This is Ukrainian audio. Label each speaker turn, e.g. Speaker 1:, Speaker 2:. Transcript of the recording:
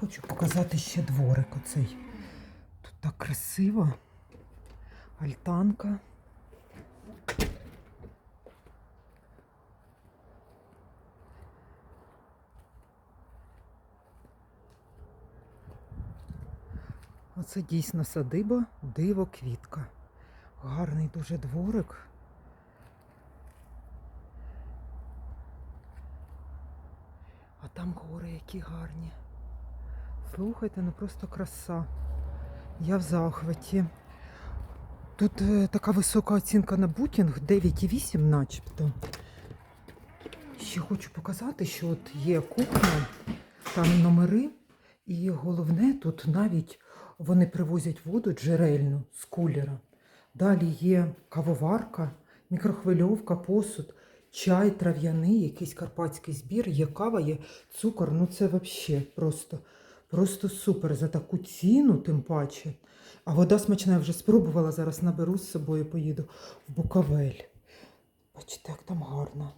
Speaker 1: хочу показати ще дворик оцей. Тут так красиво. Альтанка. Оце дійсно садиба, диво, квітка. Гарний дуже дворик. А там гори які гарні. Слухайте, ну просто краса. Я в захваті. Тут е, така висока оцінка на бутінг 9,8 начебто. Ще хочу показати, що от є кухня, там номери, і головне, тут навіть вони привозять воду джерельну з кулера. Далі є кавоварка, мікрохвильовка, посуд, чай трав'яний, якийсь карпатський збір, є кава, є цукор. Ну це взагалі просто, просто супер за таку ціну, тим паче. А вода смачна, я вже спробувала, зараз наберу з собою, поїду в Буковель. Бачите, як там гарно.